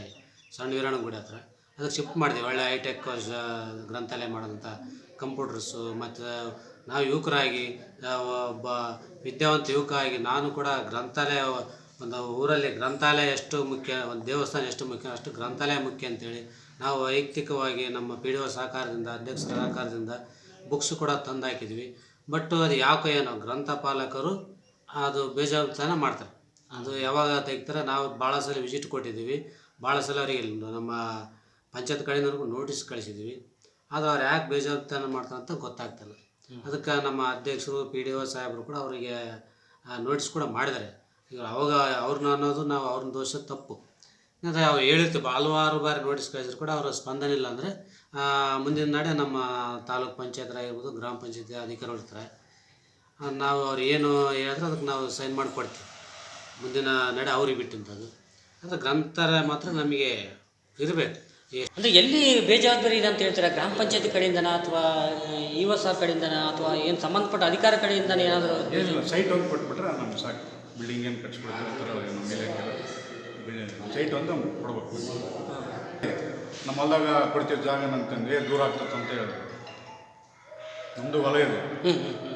Speaker 10: ಸಣ್ಣ ವೀರಣ್ಣಗುಡಿ ಹತ್ರ. ಅದಕ್ಕೆ ಶಿಫ್ಟ್ ಮಾಡಿದೆ. ಒಳ್ಳೆ ಹೈಟೆಕ್ ಗ್ರಂಥಾಲಯ ಮಾಡೋದಂಥ ಕಂಪ್ಯೂಟರ್ಸು, ಮತ್ತು ನಾವು ಯುವಕರಾಗಿ ಒಬ್ಬ ವಿದ್ಯಾವಂತ ಯುವಕ ಆಗಿ ನಾನು ಕೂಡ ಗ್ರಂಥಾಲಯ, ಒಂದು ಊರಲ್ಲಿ ಗ್ರಂಥಾಲಯ ಎಷ್ಟು ಮುಖ್ಯ, ಒಂದು ದೇವಸ್ಥಾನ ಎಷ್ಟು ಮುಖ್ಯ, ಅಷ್ಟು ಗ್ರಂಥಾಲಯ ಮುಖ್ಯ ಅಂತೇಳಿ ನಾವು ವೈಯಕ್ತಿಕವಾಗಿ ನಮ್ಮ ಪಿ ಡಿ ಒ ಸಹಕಾರದಿಂದ, ಅಧ್ಯಕ್ಷರ ಸಹಕಾರದಿಂದ ಬುಕ್ಸ್ ಕೂಡ ತಂದಾಕಿದ್ವಿ. ಬಟ್ ಅದು ಯಾಕೋ ಏನೋ ಗ್ರಂಥಪಾಲಕರು ಅದು ಬೇಜವಾಬ್ದಾರಿನ ಮಾಡ್ತಾರೆ. ಅದು ಯಾವಾಗ ತೆಗಿತಾರೆ, ನಾವು ಭಾಳ ಸಲ ವಿಸಿಟ್ ಕೊಟ್ಟಿದ್ದೀವಿ. ಭಾಳ ಸಲ ಅವರಿಗೆ ನಮ್ಮ ಪಂಚಾಯತ್ ಕಡೆಯಿಂದವರೆಗೂ ನೋಟಿಸ್ ಕಳಿಸಿದ್ವಿ. ಆದರೆ ಅವ್ರು ಯಾಕೆ ಬೇಜವಾಬ್ದಾರ ಮಾಡ್ತಾರೆ ಅಂತ ಗೊತ್ತಾಗ್ತಿಲ್ಲ ಅದಕ್ಕೆ ನಮ್ಮ ಅಧ್ಯಕ್ಷರು ಪಿ ಡಿ ಒ ಸಾಹೇಬರು ಕೂಡ ಅವರಿಗೆ ನೋಟಿಸ್ ಕೂಡ ಮಾಡಿದ್ದಾರೆ. ಈಗ ಅವಾಗ ಅವ್ರನ್ನ ಅನ್ನೋದು ನಾವು ಅವ್ರನ್ನ ದೋಷ ತಪ್ಪು. ಅಂದರೆ ಅವ್ರು ಹೇಳಿರ್ತೀವಿ ಹಲವಾರು ಬಾರಿ ನೋಟಿಸ್ ಕಳಿಸಿದ್ರು ಕೂಡ ಅವರ ಸ್ಪಂದನೆ ಇಲ್ಲ ಅಂದರೆ ಮುಂದಿನ ನಡೆ ನಮ್ಮ ತಾಲೂಕ್ ಪಂಚಾಯತ್ರಾಗಿರ್ಬೋದು ಗ್ರಾಮ ಪಂಚಾಯತಿ ಅಧಿಕಾರಿಗಳು ಇರ್ತಾರೆ ನಾವು ಅವ್ರು ಏನು ಹೇಳಿದ್ರೆ ಅದಕ್ಕೆ ನಾವು ಸೈನ್ ಮಾಡಿ ಕೊಡ್ತೀವಿ ಮುಂದಿನ ನಡೆ ಅವ್ರಿಗೆ ಬಿಟ್ಟಂಥದ್ದು ಅಂದರೆ ಗ್ರಂಥಾಲಯ ಮಾತ್ರ ನಮಗೆ ಇರಬೇಕು.
Speaker 2: ಅಂದರೆ ಎಲ್ಲಿ ಬೇಜವಾಬ್ದಾರಿ ಇದೆ ಅಂತ ಹೇಳ್ತೀರಾ? ಗ್ರಾಮ ಪಂಚಾಯತಿ ಕಡೆಯಿಂದನಾ ಅಥವಾ ಇ ಒ ಸಾರ್ ಕಡೆಯಿಂದನಾ ಅಥವಾ ಏನು ಸಂಬಂಧಪಟ್ಟ ಅಧಿಕಾರ ಕಡೆಯಿಂದನೇ ಏನಾದರೂ
Speaker 8: ಏನಿಲ್ಲ ಸೈಟ್ ಒಂದು ಕೊಟ್ಬಿಟ್ರೆ ನಮ್ಗೆ ಸಾಕು. ಬಿಲ್ಡಿಂಗ್ ಏನು ಥರ ನಮ್ಮ ಸೈಟ್ ಒಂದು ಕೊಡ್ಬೇಕು. ನಮ್ಮ ಹೊಲ್ದಾಗ ಕೊಡ್ತಿದ್ದ ಜಾಗ ಅಂತಂದ್ರೆ ದೂರ ಆಗ್ತದೆ ಅಂತ ಹೇಳಿದ್ರು. ನಮ್ಮದು ಹೊಲ ಇದೆ.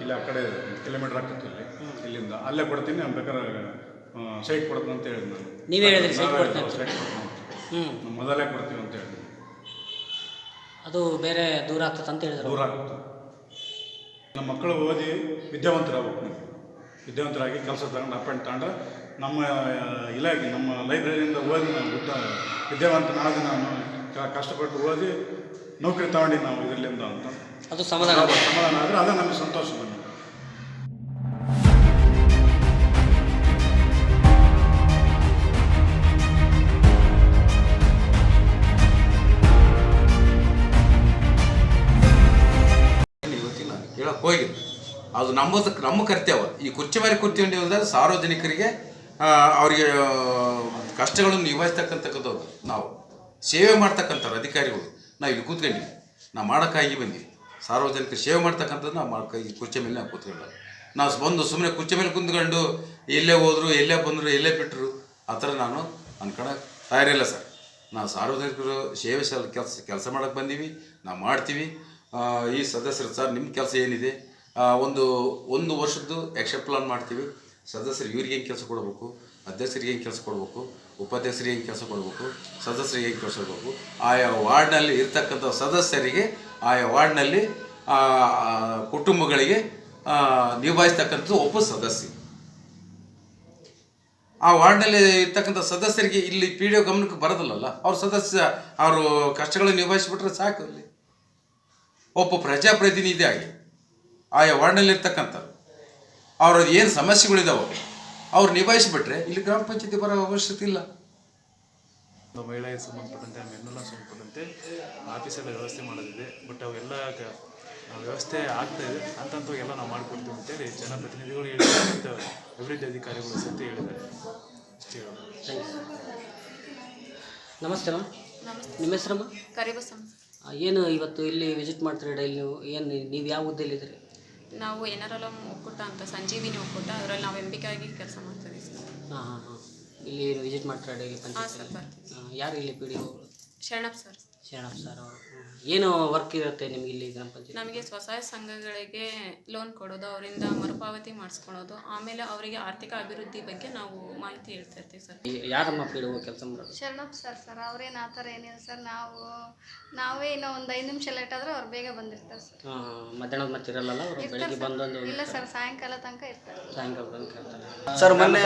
Speaker 8: ಇಲ್ಲಿ ಆ ಕಡೆ ಕಿಲೋಮೀಟ್ರ್ ಆಗ್ತದೆ ಇಲ್ಲಿ ಇಲ್ಲಿಂದ ಅಲ್ಲೇ ಕೊಡ್ತೀನಿ ನಾನು ಬೇಕಾದ್ರೆ ಸೈಟ್ ಕೊಡ್ತೀನಿ ಅಂತ ಹೇಳಿದ್ ನಾನು.
Speaker 2: ನೀವೇ ಹೇಳಿದ್ರಿ.
Speaker 8: ಸೈಟ್ ಕೊಡ್ತೀನಿ. ನಮ್ಮ ಮೊದಲೇ ಕೊಡ್ತೀವಿ ಅಂತ ಹೇಳಿದ್ವಿ
Speaker 2: ಅದು ಬೇರೆ ದೂರ ಆಗ್ತದೆ ಅಂತ ಹೇಳಿದ್ರು.
Speaker 8: ದೂರ ಆಗ್ತದೆ. ನಮ್ಮ ಮಕ್ಕಳು ಓದಿ ವಿದ್ಯಾವಂತರಾಗಬೇಕು ನಮಗೆ ವಿದ್ಯಾವಂತರಾಗಿ ಕೆಲಸ ತಗೊಂಡು ಅಪಾಯಿಂಟ್ ತಗೊಂಡು ನಮ್ಮ ಇಲಾಖೆ ನಮ್ಮ ಲೈಬ್ರರಿಯಿಂದ ಓದಿ ನಾವು ವಿದ್ಯಾವಂತನಾಗಿ ವಿದ್ಯಾವಂತನಾದ ನಾನು ಕಷ್ಟಪಟ್ಟು ಓದಿ ನೌಕರಿ ತಗೊಂಡು ನಾವು ಇದರಿಂದ ಅಂತ.
Speaker 2: ಅದು ಸಮಾಧಾನ
Speaker 8: ಸಮಾಧಾನ ಆದರೆ ಅದೇ ನಮಗೆ ಸಂತೋಷ ನಮಗೆ
Speaker 9: ಹೋಗಿಲ್ಲ ಅದು ನಮ್ಮದಕ್ಕೆ ನಮ್ಮ ಕರ್ತವ್ಯ ಈ ಕುರ್ಚಿ ಮೇಲೆ ಕೂತ್ಕೊಂಡು ಸಾರ್ವಜನಿಕರಿಗೆ ಅವರಿಗೆ ಕಷ್ಟಗಳನ್ನು ನಿಭಾಯಿಸ್ತಕ್ಕಂಥದ್ದು ನಾವು. ಸೇವೆ ಮಾಡ್ತಕ್ಕಂಥವ್ರು, ಅಧಿಕಾರಿಗಳು. ನಾವು ಇಲ್ಲಿ ಕೂತ್ಕೊಂಡಿವಿ. ನಾವು ಮಾಡೋಕ್ಕಾಗಿ ಬಂದ್ವಿ. ಸಾರ್ವಜನಿಕ ಸೇವೆ ಮಾಡ್ತಕ್ಕಂಥದ್ದು ನಾವು ಮಾಡೋಕ್ಕಾಗಿ ಕುರ್ಚಿ ಮೇಲೆ ನಾವು ಕೂತ್ಕೊಂಡು ನಾವು ಬಂದು ಸುಮ್ಮನೆ ಕುರ್ಚಿ ಮೇಲೆ ಕುಂತ್ಕೊಂಡು ಎಲ್ಲೇ ಹೋದರು ಎಲ್ಲೇ ಬಂದರು ಎಲ್ಲೇ ಬಿಟ್ಟರು ಆ ಥರ ನಾನು ಅನ್ಕೊಳಕ್ಕೆ ತಯಾರಿಲ್ಲ ಸರ್. ನಾವು ಸಾರ್ವಜನಿಕರು ಸೇವೆ ಸಲ್, ಕೆಲಸ ಕೆಲಸ ಮಾಡೋಕ್ಕೆ ಬಂದೀವಿ. ನಾವು ಮಾಡ್ತೀವಿ. ಈ ಸದಸ್ಯರು ಸರ್ ನಿಮ್ಮ ಕೆಲಸ ಏನಿದೆ? ಒಂದು ಒಂದು ವರ್ಷದ್ದು ಎಕ್ಸೆಪ್ಟ್ ಪ್ಲಾನ್ ಮಾಡ್ತೀವಿ. ಸದಸ್ಯರು ಇವ್ರಿಗೆ ಏನು ಕೆಲಸ ಕೊಡಬೇಕು? ಅಧ್ಯಕ್ಷರಿಗೆ ಏನು ಕೆಲಸ ಕೊಡಬೇಕು? ಉಪಾಧ್ಯಕ್ಷರಿಗೆ ಏನು ಕೆಲಸ ಕೊಡಬೇಕು? ಸದಸ್ಯರಿಗೆ ಏನು ಕೆಲಸ ಕೊಡಬೇಕು? ಆಯಾ ವಾರ್ಡ್ನಲ್ಲಿ ಇರ್ತಕ್ಕಂಥ ಸದಸ್ಯರಿಗೆ, ಆಯಾ ವಾರ್ಡ್ನಲ್ಲಿ ಕುಟುಂಬಗಳಿಗೆ ನಿಭಾಯಿಸ್ತಕ್ಕಂಥದ್ದು ಒಬ್ಬ ಸದಸ್ಯ. ಆ ವಾರ್ಡ್ನಲ್ಲಿ ಇರ್ತಕ್ಕಂಥ ಸದಸ್ಯರಿಗೆ ಇಲ್ಲಿ ಪಿ ಡಿ ಒ ಗಮನಕ್ಕೆ ಬರೋದಿಲ್ಲಲ್ಲ. ಅವ್ರ ಸದಸ್ಯ, ಅವರು ಕಷ್ಟಗಳನ್ನು ನಿಭಾಯಿಸಿಬಿಟ್ರೆ ಸಾಕು ಅಲ್ಲಿ. ಒಬ್ಬ ಪ್ರಜಾಪ್ರತಿನಿಧಿ ಆಗಿ ಆಯಾ ವಾರ್ಡ್ನಲ್ಲಿರ್ತಕ್ಕಂಥ ಅವರ ಅವ್ರದ್ದು ಏನು ಸಮಸ್ಯೆಗಳಿದಾವೆ ಅವ್ರು ನಿಭಾಯಿಸಿಬಿಟ್ರೆ ಇಲ್ಲಿ ಗ್ರಾಮ ಪಂಚಾಯತಿ ಬರೋ ಅವಶ್ಯಕತೆ ಇಲ್ಲ.
Speaker 11: ಮಹಿಳೆಗೆ ಸಂಬಂಧಪಟ್ಟಂತೆ ಮೆನ್ನೆಲ್ಲ ಸಂಬಂಧಪಟ್ಟಂತೆ ಆಫೀಸೆಲ್ಲ ವ್ಯವಸ್ಥೆ ಮಾಡೋದಿದೆ. ಬಟ್ ಅವೆಲ್ಲ ಕ- ವ್ಯವಸ್ಥೆ ಆಗ್ತಾ ಇದೆ. ಅಂತಂತೂ ಎಲ್ಲ ನಾವು ಮಾಡಿಕೊಡ್ತೀವಿ ಅಂತೇಳಿ ಜನಪ್ರತಿನಿಧಿಗಳು ಹೇಳಿದ್ದಾರೆ ಮತ್ತು ಅಭಿವೃದ್ಧಿ ಅಧಿಕಾರಿಗಳು ಸಹಿತ ಹೇಳಿದ್ದಾರೆ.
Speaker 2: ನಮಸ್ತೆ ಮ್ಯಾಮ್ ನಿಮ್ಮ ಹೆಸರಮ್ಮ?
Speaker 12: ಕರಿಬಸಮ್ಮ.
Speaker 2: ಏನು ಇವತ್ತು ಇಲ್ಲಿ ವಿಸಿಟ್ ಮಾಡ್ತೀರಿ ಡೈಲಿ ನೀವು? ಏನು ನೀವು ಯಾವ ಹುದ್ದೆಯಲ್ಲಿದ್ದೀರಿ
Speaker 12: ನಾವು ಏನಾರಲ್ಲ ಒಕ್ಕೂಟ ಅಂತ ಸಂಜೀವಿನಿ ಒಕ್ಕೂಟ. ಅದರಲ್ಲಿ ನಾವು ಎಂಬಿಕಾಗಿ ಕೆಲಸ ಮಾಡ್ತೀವಿ ಸರ್.
Speaker 2: ಹಾಂ ಹಾಂ ಹಾಂ. ಇಲ್ಲಿ ವಿಸಿಟ್ ಮಾಡ್ತಾರೆ ಡೈಲಿ ಪಂಚಾಯತ್ ಯಾರು ಇಲ್ಲಿ P D O
Speaker 12: Sharanappa sir.
Speaker 2: Sharanappa sir ಅವರು. ಏನು ವರ್ಕ್ ಇರುತ್ತೆ ನಿಮ್ಗೆ ಇಲ್ಲಿ ಗ್ರಾಮ ಪಂಚಾಯತ್
Speaker 12: ನಮಗೆ ಸ್ವಸಹಾಯ ಸಂಘಗಳಿಗೆ ಲೋನ್ ಕೊಡೋದು ಅವರಿಂದ ಮರುಪಾವತಿ ಮಾಡಿಸ್ಕೊಳೋದು ಆಮೇಲೆ ಅವರಿಗೆ ಆರ್ಥಿಕ ಅಭಿವೃದ್ಧಿ ಬಗ್ಗೆ ನಾವು ಮಾಹಿತಿ ಹೇಳ್ತಾ ಇರ್ತೀವಿ ಸರ್
Speaker 2: ಯಾರಮ್ಮ ಪಿ ಡಿ ಒ ಕೆಲಸ ಮಾಡೋದು?
Speaker 13: ಶರಣಪ್ಪ ಸರ್ ಸರ್ ಅವ್ರೇನು ಆ ಥರ ಏನಿಲ್ಲ ಸರ್. ನಾವು ನಾವೇ ಇನ್ನೂ ಒಂದು ಐದು ನಿಮಿಷ ಲೇಟ್ ಆದ್ರೆ ಅವ್ರು ಬೇಗ ಬಂದಿರ್ತಾರೆ ಸರ್.
Speaker 2: ಮಧ್ಯಾಹ್ನ ಮಧ್ಯಾಹ್ನದ ಮತ್ತೆ ಇರಲ್ಲ ಅವರು? ಬೆಳಿಗ್ಗೆ ಬಂದೊಂದು
Speaker 13: ಇಲ್ಲ ಸರ್ ಸಾಯಂಕಾಲ ತನಕ ಇರ್ತಾರೆ.
Speaker 2: ಸಾಯಂಕಾಲ ತನಕ ಇರ್ತಾರೆ.
Speaker 14: ಸರ್ ಮೊನ್ನೆ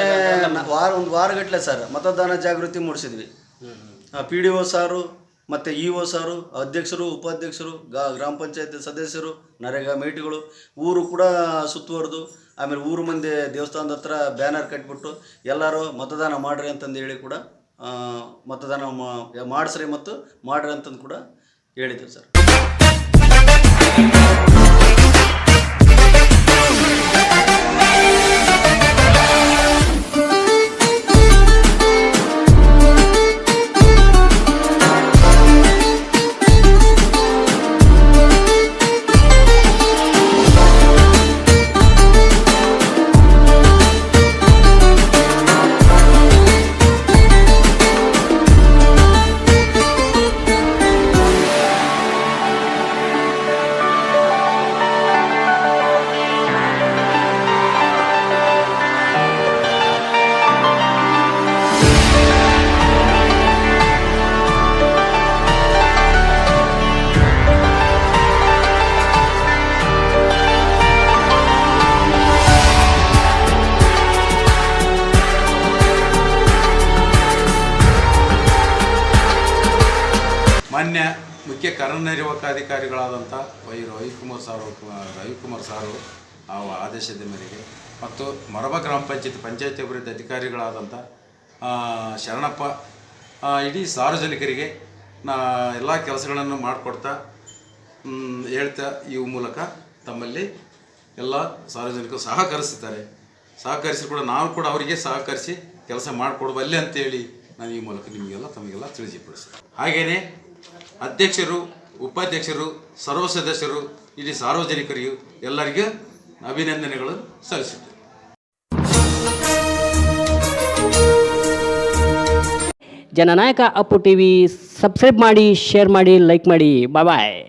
Speaker 14: ವಾರ ಒಂದು ವಾರಗಟ್ಟಲೆ ಸರ್ ಮತದಾನ ಜಾಗೃತಿ ಮೂಡಿಸಿದ್ವಿ. ಪಿ ಡಿ ಒ ಸಾರು ಮತ್ತು ಇ ಒ ಸಾರು, ಅಧ್ಯಕ್ಷರು, ಉಪಾಧ್ಯಕ್ಷರು, ಗಾ, ಗ್ರಾಮ ಪಂಚಾಯತ್ ಸದಸ್ಯರು, ನರೇಗಾ ಮೇಟಿಗಳು, ಊರು ಕೂಡ ಸುತ್ತುವರೆದು. ಆಮೇಲೆ ಊರು ಮಂದಿ ದೇವಸ್ಥಾನದ ಹತ್ರ ಬ್ಯಾನರ್ ಕಟ್ಬಿಟ್ಟು ಎಲ್ಲರೂ ಮತದಾನ ಮಾಡ್ರಿ ಅಂತಂದು ಹೇಳಿ ಕೂಡ ಮತದಾನ ಮಾಡಿಸ್ರಿ ಮತ್ತು ಮಾಡ್ರಿ ಅಂತಂದು ಕೂಡ ಹೇಳಿದ್ರು ಸರ್.
Speaker 9: ಕಾರ್ಯನಿರ್ವಾಹಕಾಧಿಕಾರಿಗಳಾದಂಥ ವೈ ರವಿಕುಮಾರ್ ಸಾರು ರವಿಕುಮಾರ್ ಸಾರು ಆ ಆದೇಶದ ಮೇರೆಗೆ ಮತ್ತು ಮರಬ ಗ್ರಾಮ ಪಂಚಾಯತ್ ಪಂಚಾಯತಿ ಅಭಿವೃದ್ಧಿ ಅಧಿಕಾರಿಗಳಾದಂಥ ಶರಣಪ್ಪ ಇಡೀ ಸಾರ್ವಜನಿಕರಿಗೆ ನಾ ಎಲ್ಲ ಕೆಲಸಗಳನ್ನು ಮಾಡಿಕೊಡ್ತಾ ಹೇಳ್ತಾ ಈ ಮೂಲಕ ತಮ್ಮಲ್ಲಿ ಎಲ್ಲ ಸಾರ್ವಜನಿಕರು ಸಹಕರಿಸುತ್ತಾರೆ ಸಹಕರಿಸಿ ಕೂಡ ನಾವು ಕೂಡ ಅವರಿಗೆ ಸಹಕರಿಸಿ ಕೆಲಸ ಮಾಡಿಕೊಡ್ಬಲ್ಲೆ ಅಂತೇಳಿ ನಾನು ಈ ಮೂಲಕ ನಿಮಗೆಲ್ಲ ತಮಗೆಲ್ಲ ತಿಳಿಸಿಪಡಿಸ್ತೀನಿ ಹಾಗೆಯೇ ಅಧ್ಯಕ್ಷರು ಉಪಾಧ್ಯಕ್ಷರು ಸರ್ವ ಸದಸ್ಯರು ಇಲ್ಲಿ ಸಾರ್ವಜನಿಕರಿಗೂ ಎಲ್ಲರಿಗೂ ಅಭಿನಂದನೆಗಳು ಸಲ್ಲಿಸುತ್ತೆ
Speaker 15: ಜನನಾಯಕ ಅಪ್ಪು ಟಿವಿ ಸಬ್ಸ್ಕ್ರೈಬ್ ಮಾಡಿ, ಶೇರ್ ಮಾಡಿ, ಲೈಕ್ ಮಾಡಿ. ಬಾಯ್.